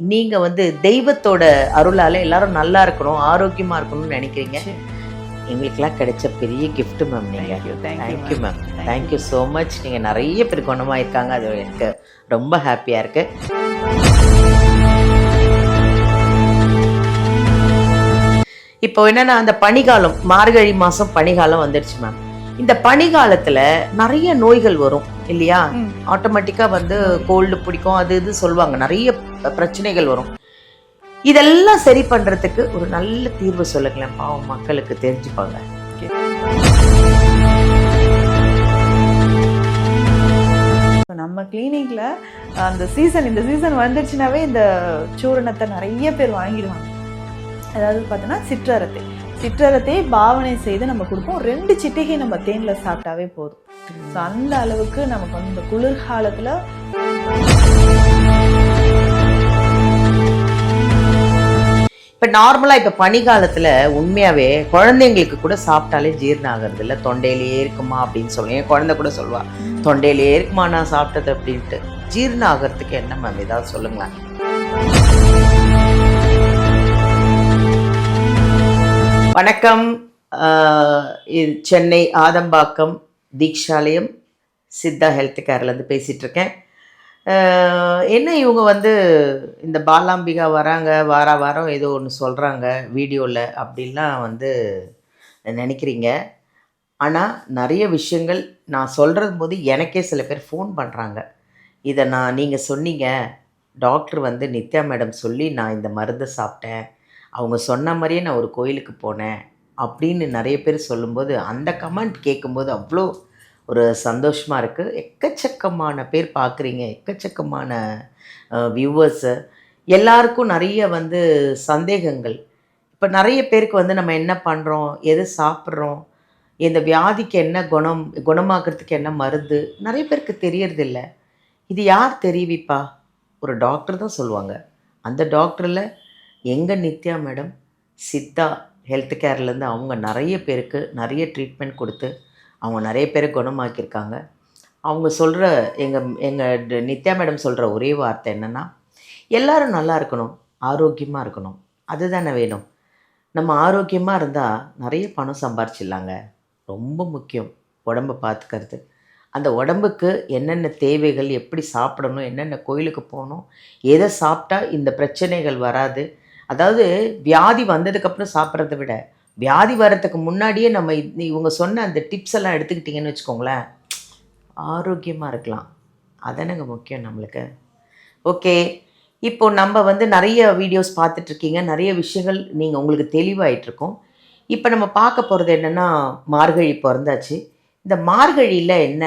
நீங்க வந்து தெய்வத்தோட அருளால எல்லாரும் நல்லா இருக்கணும் ஆரோக்கியமா இருக்கணும்னு நினைக்கிறீங்க. எங்களுக்கெல்லாம் கிடைச்ச பெரிய gift மேம் நீங்க. Thank you, thank you, thank you. Ma'am thank you so much நீங்க நிறைய பேர் குணமாயிருக்காங்க. அது எனக்கு ரொம்ப ஹாப்பியா இருக்கு. இப்போ என்னன்னா அந்த பனிகாலம் மார்கழி மாசம் பனிகாலம் வந்துடுச்சு மேம் இந்த பனிகாலத்துல நிறைய நோய்கள் வரும். இல்லையா? ம். ஆட்டோமேட்டிக்கா வந்து கோல்டு பிடிக்கும் அது இது சொல்லுவாங்க. நிறைய பிரச்சனைகள் வரும். இதெல்லாம் சரி பண்றதுக்கு ஒரு நல்ல தீர்வு சொல்லுங்களேன். பாவம் மக்களுக்கு தெரிஞ்சுப்பாங்க. நம்ம கிளினிக்ல அந்த சீசன் இந்த சீசன் வந்துச்சுனாவே இந்த சூரணத்தை நிறைய பேர் வாங்கிடுவாங்க. அதாவது பார்த்தோன்னா சிற்றரத்தை. சிற்றகத்தையே பாவனை செய்து நம்ம கொடுப்போம். ரெண்டு சிட்டிகை நம்ம தேனில் சாப்பிட்டாவே போதும். ஸோ அந்த அளவுக்கு நமக்கு வந்து இந்த குளிர்காலத்துல இப்ப நார்மலா இப்ப பனிக்காலத்தில் உண்மையாவே குழந்தைங்களுக்கு கூட சாப்பிட்டாலே ஜீரணம் ஆகுறது இல்ல தொண்டையிலேயே இருக்குமா அப்படின்னு சொல்லுவேன் என் குழந்தை கூட சொல்லுவா. தொண்டையிலேயே இருக்குமா நான் சாப்பிட்டது அப்படின்ட்டு. ஜீரணம் ஆகிறதுக்கு என்ன மேம் ஏதாவது சொல்லுங்களேன். வணக்கம். இது சென்னை ஆதம்பாக்கம் தீக்ஷாலயம் சித்தா ஹெல்த் கேர்லேருந்து பேசிகிட்டு இருக்கேன் என்ன இவங்க வந்து இந்த பாலாம்பிகா வராங்க வார வாரம் ஏதோ ஒன்று சொல்கிறாங்க வீடியோவில் அப்படின்லாம் வந்து நினைக்கிறீங்க. ஆனால் நிறைய விஷயங்கள் நான் சொல்கிறது போது எனக்கே சில பேர் ஃபோன் பண்ணுறாங்க இதை நான் நீங்கள் சொன்னீங்க டாக்டர் வந்து நித்யா மேடம் சொல்லி நான் இந்த மருந்தை சாப்பிட்டேன் அவங்க சொன்ன மாதிரியே நான் ஒரு கோயிலுக்கு போனேன் அப்படின்னு நிறைய பேர் சொல்லும்போது அந்த கமெண்ட் கேட்கும்போது அவ்வளோ ஒரு சந்தோஷமாக இருக்குது எக்கச்சக்கமான பேர் பார்க்குறீங்க. எக்கச்சக்கமான வியூவர்ஸு எல்லாருக்கும் நிறைய வந்து சந்தேகங்கள். இப்போ நிறைய பேருக்கு வந்து நம்ம என்ன பண்ணுறோம் எது சாப்பிட்றோம்? இந்த வியாதிக்கு என்ன குணம்? குணமாக்குறதுக்கு என்ன மருந்து? நிறைய பேருக்கு தெரியறதில்ல. இது யார் தெரிவிப்பா? ஒரு டாக்டர் தான் சொல்லுவாங்க. அந்த டாக்டரில் எங்கள் நித்யா மேடம்? சித்தா ஹெல்த் கேர்லேருந்து அவங்க நிறைய பேருக்கு நிறைய ட்ரீட்மெண்ட் கொடுத்து அவங்க நிறைய பேரை குணமாக்கியிருக்காங்க. அவங்க சொல்கிற எங்கள் எங்கள் நித்யா மேடம் சொல்கிற ஒரே வார்த்தை என்னென்னா எல்லாரும் நல்லா இருக்கணும் ஆரோக்கியமாக இருக்கணும் அதுதானே வேணும். நம்ம ஆரோக்கியமாக இருந்தால் நிறைய பணம் சம்பாரிச்சிடலாங்க. ரொம்ப முக்கியம் உடம்பை பார்த்துக்கிறது அந்த உடம்புக்கு என்னென்ன தேவைகள் எப்படி சாப்பிடணும் என்னென்ன கோயிலுக்கு போகணும் எதை சாப்பிட்டா இந்த பிரச்சனைகள் வராது அதாவது வியாதி வந்ததுக்கப்புறம் சாப்பிட்றத விட வியாதி வர்றதுக்கு முன்னாடியே நம்ம இவங்க சொன்ன அந்த டிப்ஸ் எல்லாம் எடுத்துக்கிட்டிங்கன்னு வச்சுக்கோங்களேன் ஆரோக்கியமாக இருக்கலாம். அதானங்க முக்கியம் நம்மளுக்கு. ஓகே இப்போ நம்ம வந்து நிறைய வீடியோஸ் பார்த்துட்ருக்கீங்க நிறைய விஷயங்கள் நீங்கள் உங்களுக்கு தெளிவாயிட்ருக்கோம் இப்போ நம்ம பார்க்க போகிறது என்னென்னா மார்கழி பிறந்தாச்சு. இந்த மார்கழியில் என்ன?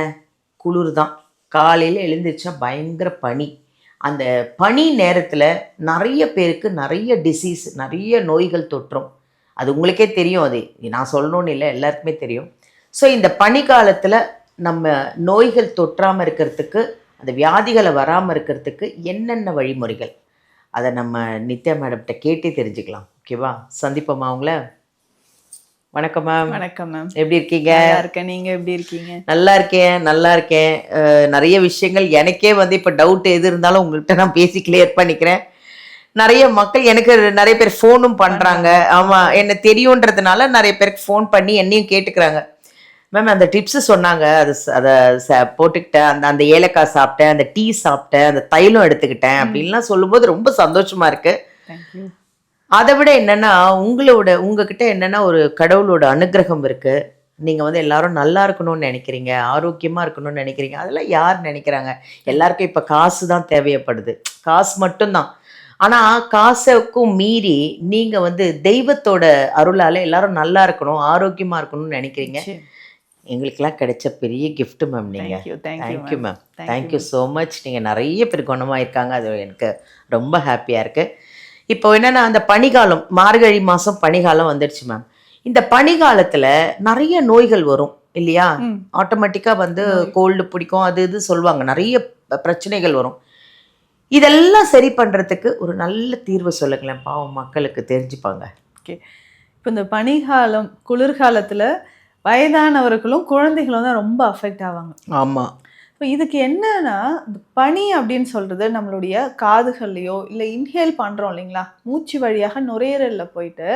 குளிர் தான் காலையில் எழுந்திரிச்சா பயங்கர பனி. அந்த பனி நேரத்தில் நிறைய பேருக்கு நிறைய டிசீஸ் நிறைய நோய்கள் தொற்றும். அது உங்களுக்கே தெரியும் அது. நான் சொல்லணும்னு இல்லை எல்லாருக்குமே தெரியும். ஸோ இந்த பனி காலத்தில் நம்ம நோய்கள் தொற்றாமல் இருக்கிறதுக்கு அந்த வியாதிகளை வராமல் இருக்கிறதுக்கு என்னென்ன வழிமுறைகள்? அதை நம்ம நித்யா மேடம்கிட்ட கேட்டே தெரிஞ்சுக்கலாம். ஓகேவா? சந்திப்போமா அவங்கள? வணக்கம் மேம். வணக்கம் மேம். எப்படி இருக்கீங்க? நல்லா இருக்கேன். நீங்க எப்படி இருக்கீங்க? நல்லா இருக்கேன் நல்லா இருக்கேன். நிறைய விஷயங்கள் எனக்கே வந்து இப்போ டவுட் எது இருந்தாலும் உங்கள்கிட்ட நான் பேசி கிளியர் பண்ணிக்கிறேன். நிறைய மக்கள் எனக்கு நிறைய பேர் ஃபோனும் பண்ணுறாங்க ஆமாம் என்ன தெரியுன்றதுனால நிறைய பேருக்கு ஃபோன் பண்ணி என்னையும் கேட்டுக்கிறாங்க. மேம் அந்த டிப்ஸ் சொன்னாங்க. அது அதை போட்டுக்கிட்டேன். அந்த அந்த ஏலக்காய் சாப்பிட்டேன் அந்த டீ சாப்பிட்டேன் அந்த தைலம் எடுத்துக்கிட்டேன் அப்படின்லாம் சொல்லும்போது ரொம்ப சந்தோஷமா இருக்கு. தேங்க்யூ அதை விட என்னன்னா உங்களோட உங்ககிட்ட என்னன்னா ஒரு கடவுளோட அனுகிரகம் இருக்கு. நீங்க வந்து எல்லாரும் நல்லா இருக்கணும்னு நினைக்கிறீங்க ஆரோக்கியமா இருக்கணும்னு நினைக்கிறீங்க. அதெல்லாம் யார் நினைக்கிறாங்க? எல்லாருக்கும் இப்ப காசு தான் தேவைப்படுது. காசு மட்டும்தான். ஆனா காசுக்கும் மீறி நீங்க வந்து தெய்வத்தோட அருளால எல்லாரும் நல்லா இருக்கணும் ஆரோக்கியமா இருக்கணும்னு நினைக்கிறீங்க. எங்களுக்கெல்லாம் கிடைச்ச பெரிய gift மேம் நீங்க. Thank you ma'am thank you so much நீங்கள் நிறைய பேர் குணமாயிருக்காங்க. அது எனக்கு ரொம்ப ஹாப்பியாக இருக்கு. இப்போ என்னன்னா அந்த பனிகாலம் மார்கழி மாதம் பனிகாலம் வந்துடுச்சு மேம் இந்த பனிகாலத்தில் நிறைய நோய்கள் வரும் இல்லையா. ஆட்டோமேட்டிக்காக வந்து கோல்டு பிடிக்கும் அது இது சொல்லுவாங்க. நிறைய பிரச்சனைகள் வரும். இதெல்லாம் சரி பண்ணுறதுக்கு ஒரு நல்ல தீர்வு சொல்லுங்களேன் பாவம் மக்களுக்கு தெரிஞ்சுப்பாங்க. ஓகே. இப்போ இந்த பனிகாலம் குளிர்காலத்துல வயதானவர்களும் குழந்தைகளும் தான் ரொம்ப அஃபெக்ட் ஆவாங்க. ஆமாம் ஸோ இதுக்கு என்னன்னா இந்த பனி அப்படின்னு சொல்றது நம்மளுடைய காதுகள்லையோ இல்லை இன்ஹேல் பண்றோம் இல்லைங்களா? மூச்சு வழியாக நுரையீரல்ல போயிட்டு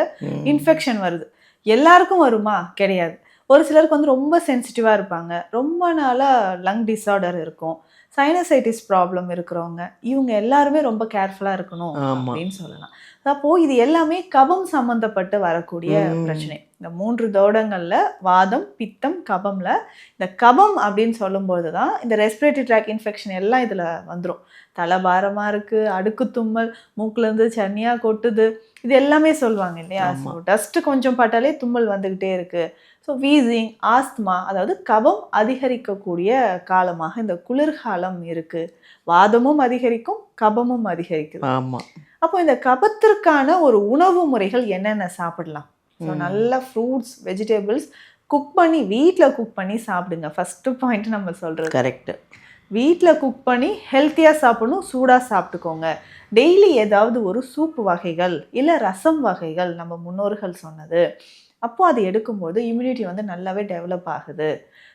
இன்ஃபெக்ஷன் வருது. எல்லாருக்கும் வருமா? கிடையாது. ஒரு சிலருக்கு வந்து ரொம்ப சென்சிட்டிவாக இருப்பாங்க. ரொம்ப நாளாக லங் டிஸார்டர் இருக்கும். சைனசைட்டிஸ் ப்ராப்ளம் இருக்கிறவங்க இவங்க எல்லாருமே ரொம்ப கேர்ஃபுல்லாக இருக்கணும். அப்படின்னு சொல்லலாம். அப்போ இது எல்லாமே கபம் சம்பந்தப்பட்டு வரக்கூடிய. பிரச்சனை. இந்த மூன்று தோடங்கள்ல வாதம் பித்தம் கபம்ல இந்த கபம் அப்படின்னு சொல்லும்போது தான் இந்த ரெஸ்பிரேட்டரி ட்ராக் இன்ஃபெக்ஷன் எல்லாம் இதுல வந்துடும் தலைபாரமா இருக்கு அடுக்கு தும்மல் மூக்குல இருந்து சன்னியா கொட்டுது இது எல்லாமே சொல்லுவாங்க இல்லையா. ஸோ டஸ்ட் கொஞ்சம் பட்டாலே தும்மல் வந்துகிட்டே இருக்கு. ஸோ வீசிங் ஆஸ்துமா அதாவது கபம் அதிகரிக்கக்கூடிய காலமாக இந்த குளிர்காலம் இருக்கு. வாதமும் அதிகரிக்கும் கபமும் அதிகரிக்குது. ஆமா. அப்போ இந்த கபத்திற்கான ஒரு உணவு முறைகள் என்னென்ன சாப்பிடலாம்? ஸோ. நல்ல ஃப்ரூட்ஸ் வெஜிடபிள்ஸ் குக் பண்ணி வீட்டில் குக் பண்ணி சாப்பிடுங்க. ஃபர்ஸ்ட் பாயிண்ட் நம்ம சொல்றது. கரெக்ட் வீட்டில் குக் பண்ணி ஹெல்த்தியாக சாப்பிடணும் சூடாக சாப்பிட்டுக்கோங்க. டெய்லி ஏதாவது ஒரு சூப் வகைகள் இல்லை ரசம் வகைகள் நம்ம முன்னோர்கள் சொன்னது. அப்போ அது எடுக்கும்போது இம்யூனிட்டி வந்து நல்லாவே டெவலப் ஆகுது.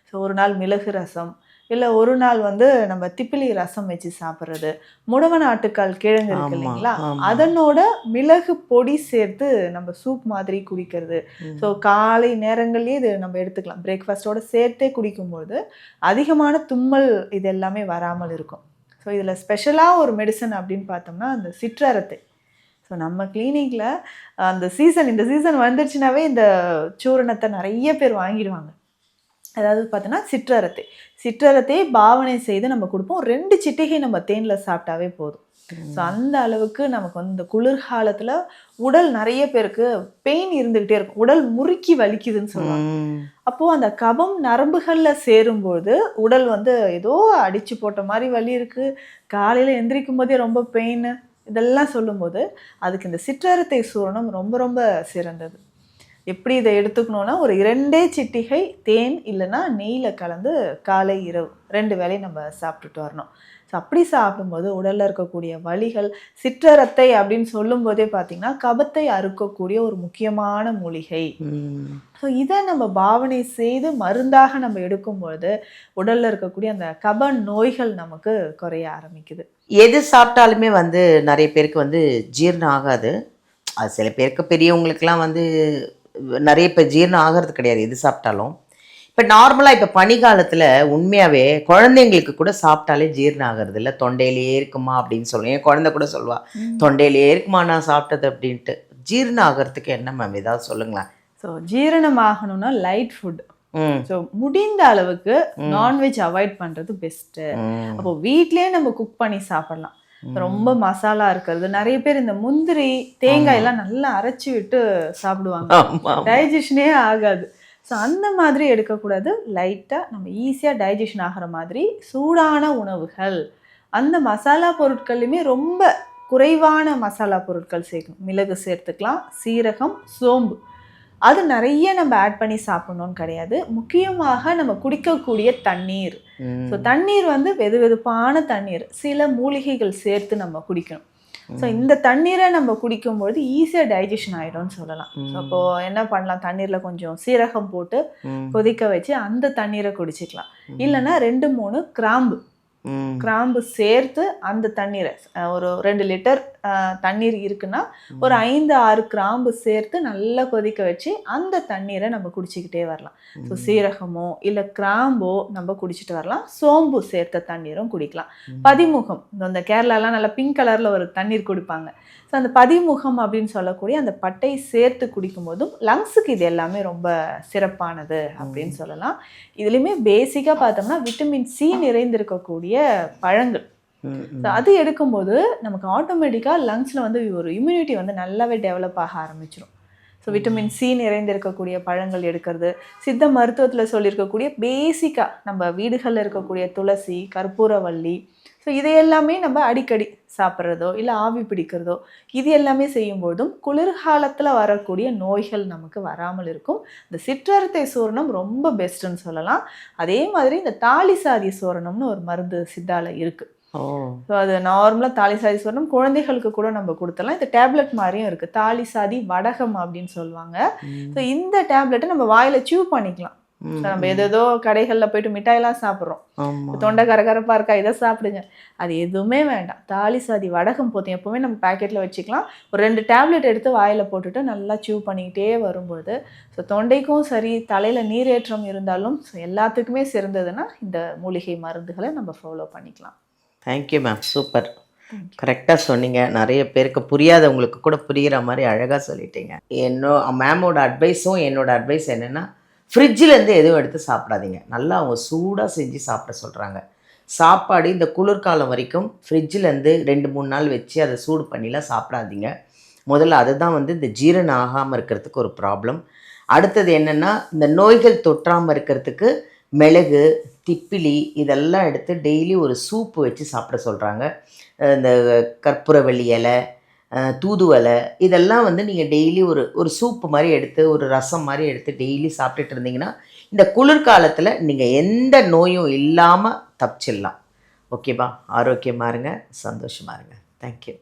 ஸோ ஒரு நாள் மிளகு ரசம் இல்லை ஒரு நாள் வந்து நம்ம திப்பிலி ரசம் வச்சு சாப்பிட்றது. முடவன் ஆட்டுக்கால் கிழங்கு இருக்கு இல்லைங்களா. அதனோட மிளகு பொடி சேர்த்து நம்ம சூப் மாதிரி குடிக்கிறது. ஸோ காலை நேரங்கள்லேயே இது நம்ம எடுத்துக்கலாம். பிரேக்ஃபாஸ்ட்டோட சேர்த்தே குடிக்கும்போது அதிகமான தும்மல் இது எல்லாமே வராமல் இருக்கும். ஸோ இதில் ஸ்பெஷலாக ஒரு மெடிசன் அப்படின்னு பார்த்தோம்னா அந்த சிற்றரத்தை. ஸோ நம்ம கிளினிக்கில் அந்த சீசன் இந்த சீசன் வந்துருச்சுனாவே இந்த சூரணத்தை நிறைய பேர் வாங்கிடுவாங்க. அதாவது பார்த்தோன்னா சிற்றரத்தை. சிற்றரத்தையே பாவனை செய்து நம்ம கொடுப்போம். ரெண்டு சிட்டிகை நம்ம தேனில் சாப்பிட்டாவே போதும். ஸோ அந்த அளவுக்கு நமக்கு வந்து இந்த குளிர்காலத்தில் உடல் நிறைய பேருக்கு பெயின் இருந்துகிட்டே இருக்கும். உடல் முறுக்கி வலிக்குதுன்னு சொல்லுவாங்க. அப்போது அந்த கபம் நரம்புகளில் சேரும்போது உடல் வந்து ஏதோ அடிச்சு போட்ட மாதிரி வலி இருக்குது காலையில் எந்திரிக்கும் போதே ரொம்ப பெயின் இதெல்லாம் சொல்லும்போது அதுக்கு இந்த சிற்றரத்தை சூரணம் ரொம்ப ரொம்ப சிறந்தது. எப்படி இதை எடுத்துக்கணும்னா ஒரு இரண்டே சிட்டிகை தேன் இல்லைன்னா நெய்யில் கலந்து காலை இரவு. ரெண்டு வேளையும் நம்ம சாப்பிட்டுட்டு வரணும். ஸோ அப்படி சாப்பிடும்போது உடலில் இருக்கக்கூடிய வலிகள் சிற்றரத்தை அப்படின்னு சொல்லும்போதே பார்த்தீங்கன்னா கபத்தை அறுக்கக்கூடிய ஒரு முக்கியமான மூலிகை. ஸோ இதை நம்ம பாவனை செய்து மருந்தாக நம்ம எடுக்கும்பொழுது உடல்ல இருக்கக்கூடிய அந்த கப நோய்கள் நமக்கு குறைய ஆரம்பிக்குது. எது சாப்பிட்டாலுமே வந்து நிறைய பேருக்கு வந்து ஜீரணம் ஆகாது. அது சில பேருக்கு பெரியவங்களுக்குலாம் வந்து நிறைய பேர் ஜீரணம் ஆகிறது கிடையாது எது சாப்பிட்டாலும். இப்போ நார்மலாக இப்போ பனிக்காலத்தில் உண்மையாகவே குழந்தைங்களுக்கு கூட சாப்பிட்டாலே ஜீரணம் ஆகிறது இல்லை தொண்டையிலேயே இருக்குமா அப்படின்னு சொல்லுவேன் என் குழந்தை கூட சொல்லுவா தொண்டையிலேயே இருக்குமா நான் சாப்பிட்டது அப்படின்ட்டு. ஜீரணம் ஆகிறதுக்கு என்ன மேம் ஏதாவது சொல்லுங்களேன். ஸோ ஜீரணம் ஆகணும்னா லைட் ஃபுட் ஸோ முடிந்த அளவுக்கு நான்வெஜ் அவாய்ட் பண்றது பெஸ்ட்டு. அப்போ வீட்லயே நம்ம குக் பண்ணி சாப்பிடலாம். ரொம்ப மசாலா இருக்கிறது. நிறைய பேர் இந்த முந்திரி தேங்காய் எல்லாம் நல்லா அரைச்சி விட்டு சாப்பிடுவாங்க. டைஜஷனே ஆகாது. ஸோ அந்த மாதிரி எடுக்கக்கூடாது. லைட்டாக நம்ம ஈஸியாக டைஜஷன் ஆகிற மாதிரி சூடான உணவுகள். அந்த மசாலா பொருட்கள்லையுமே ரொம்ப குறைவான மசாலா பொருட்கள் சேர்க்கணும் மிளகு சேர்த்துக்கலாம் சீரகம் சோம்பு. அது நிறைய நம்ம ஆட் பண்ணி சாப்பிடணும்னு கிடையாது. முக்கியமாக நம்ம குடிக்கக்கூடிய தண்ணீர். ஸோ தண்ணீர் வந்து வெது வெதுப்பான தண்ணீர். சில மூலிகைகள் சேர்த்து நம்ம குடிக்கணும். ஸோ இந்த தண்ணீரை நம்ம குடிக்கும்பொழுது ஈஸியாக டைஜஷன் ஆகிடும்னு சொல்லலாம். அப்போ என்ன பண்ணலாம்? தண்ணீரில் கொஞ்சம் சீரகம் போட்டு. கொதிக்க வச்சு அந்த தண்ணீரை குடிச்சிக்கலாம். இல்லைன்னா ரெண்டு மூணு கிராம்பு. கிராம்பு சேர்த்து அந்த தண்ணீரை ஒரு ரெண்டு லிட்டர் தண்ணீர் இருக்குன்னா ஒரு ஐந்து ஆறு கிராம்பு சேர்த்து நல்லா கொதிக்க வச்சு அந்த தண்ணீரை நம்ம குடிச்சிக்கிட்டே வரலாம். ஸோ சீரகமோ இல்லை கிராம்போ நம்ம குடிச்சிட்டு வரலாம். சோம்பு சேர்த்த தண்ணீரும் குடிக்கலாம். பதிமுகம். இந்த- கேரளாலாம் நல்லா பிங்க் கலரில் ஒரு தண்ணீர் குடிப்பாங்க. ஸோ அந்த பதிமுகம் அப்படின்னு சொல்லக்கூடிய அந்த பட்டை சேர்த்து குடிக்கும்போதும் லங்ஸுக்கு இது எல்லாமே ரொம்ப சிறப்பானது அப்படின்னு சொல்லலாம். இதுலேயுமே பேசிக்காக பார்த்தோம்னா விட்டமின் சி நிறைந்திருக்கக்கூடிய பழங்கள். அது எடுக்கும்போது நமக்கு ஆட்டோமேட்டிக்காக லங்ஸில் வந்து ஒரு இம்யூனிட்டி வந்து நல்லாவே டெவலப் ஆக ஆரம்பிச்சிடும் ஸோ விட்டமின் சி நிறைந்திருக்கக்கூடிய பழங்கள் எடுக்கிறது சித்த மருத்துவத்தில் சொல்லியிருக்கக்கூடிய பேசிக்காக நம்ம வீடுகளில் இருக்கக்கூடிய துளசி கற்பூரவள்ளி ஸோ இதையெல்லாமே நம்ம அடிக்கடி சாப்பிட்றதோ இல்லை ஆவி பிடிக்கிறதோ இது எல்லாமே செய்யும்போதும் குளிர்காலத்தில் வரக்கூடிய நோய்கள் நமக்கு வராமல் இருக்கும். இந்த சிற்றரத்தை சூரணம் ரொம்ப பெஸ்ட்டுன்னு சொல்லலாம். அதே மாதிரி இந்த தாலி சாதி சூரணம்னு ஒரு மருந்து சித்தால இருக்குது ஸோ அது நார்மலாக தாலி சாதி சொன்னோம் குழந்தைகளுக்கு கூட நம்ம கொடுத்துடலாம். இது டேப்லெட் மாதிரியும் இருக்குது தாலி சாதி வடகம் அப்படின்னு சொல்லுவாங்க. ஸோ இந்த டேப்லெட்டை நம்ம வாயில் சியூ பண்ணிக்கலாம். நம்ம ஏதேதோ கடைகள்ல போயிட்டு மிட்டாயெல்லாம் சாப்பிட்றோம். தொண்டை கரகரப்பா இருக்கா இதை சாப்பிடுங்க. அது எதுவுமே வேண்டாம். தாலி சாதி வடகம் போதும். எப்பவுமே நம்ம பாக்கெட்ல வச்சுக்கலாம். ஒரு ரெண்டு டேப்லெட் எடுத்து வாயில போட்டுட்டு நல்லா சீவ் பண்ணிக்கிட்டே வரும்போது ஸோ தொண்டைக்கும் சரி தலையில நீரேற்றம் இருந்தாலும் எல்லாத்துக்குமே சிறந்ததுன்னா இந்த மூலிகை மருந்துகளை நம்ம ஃபாலோ பண்ணிக்கலாம். தேங்க்யூ மேம் சூப்பர் கரெக்டாக சொன்னீங்க. நிறைய பேருக்கு புரியாதவங்களுக்கு கூட புரிகிற மாதிரி அழகாக சொல்லிட்டீங்க. என்னோ மேமோட அட்வைஸும் என்னோட அட்வைஸ் என்னென்னா ஃப்ரிட்ஜிலேருந்து எதுவும் எடுத்து சாப்பிடாதீங்க. நல்லா அவங்க சூடாக செஞ்சு சாப்பிட சொல்கிறாங்க சாப்பாடு இந்த குளிர்காலம் வரைக்கும் ஃப்ரிட்ஜிலேருந்து ரெண்டு மூணு நாள் வச்சு அதை சூடு பண்ணிலாம் சாப்பிடாதீங்க. முதல்ல அதுதான் வந்து இந்த ஜீரணம் ஆகாமல் இருக்கிறதுக்கு ஒரு ப்ராப்ளம் அடுத்தது என்னென்னா இந்த நோய்கள் தொற்றாமல் இருக்கிறதுக்கு மிளகு திப்பிலி இதெல்லாம் எடுத்து டெய்லி ஒரு சூப்பு வச்சு சாப்பிட சொல்கிறாங்க இந்த கற்பூரவள்ளி இலை தூதுவலை இதெல்லாம் வந்து நீங்கள் டெய்லி ஒரு ஒரு சூப்பு மாதிரி எடுத்து ஒரு ரசம் மாதிரி எடுத்து டெய்லி சாப்பிட்டுட்டு இருந்தீங்கன்னா இந்த குளிர்காலத்தில் நீங்கள் எந்த நோயும் இல்லாமல் தப்பிச்சிடலாம். ஓகேவா ஆரோக்கியமாக இருங்க சந்தோஷமாக இருங்க. தேங்க்யூ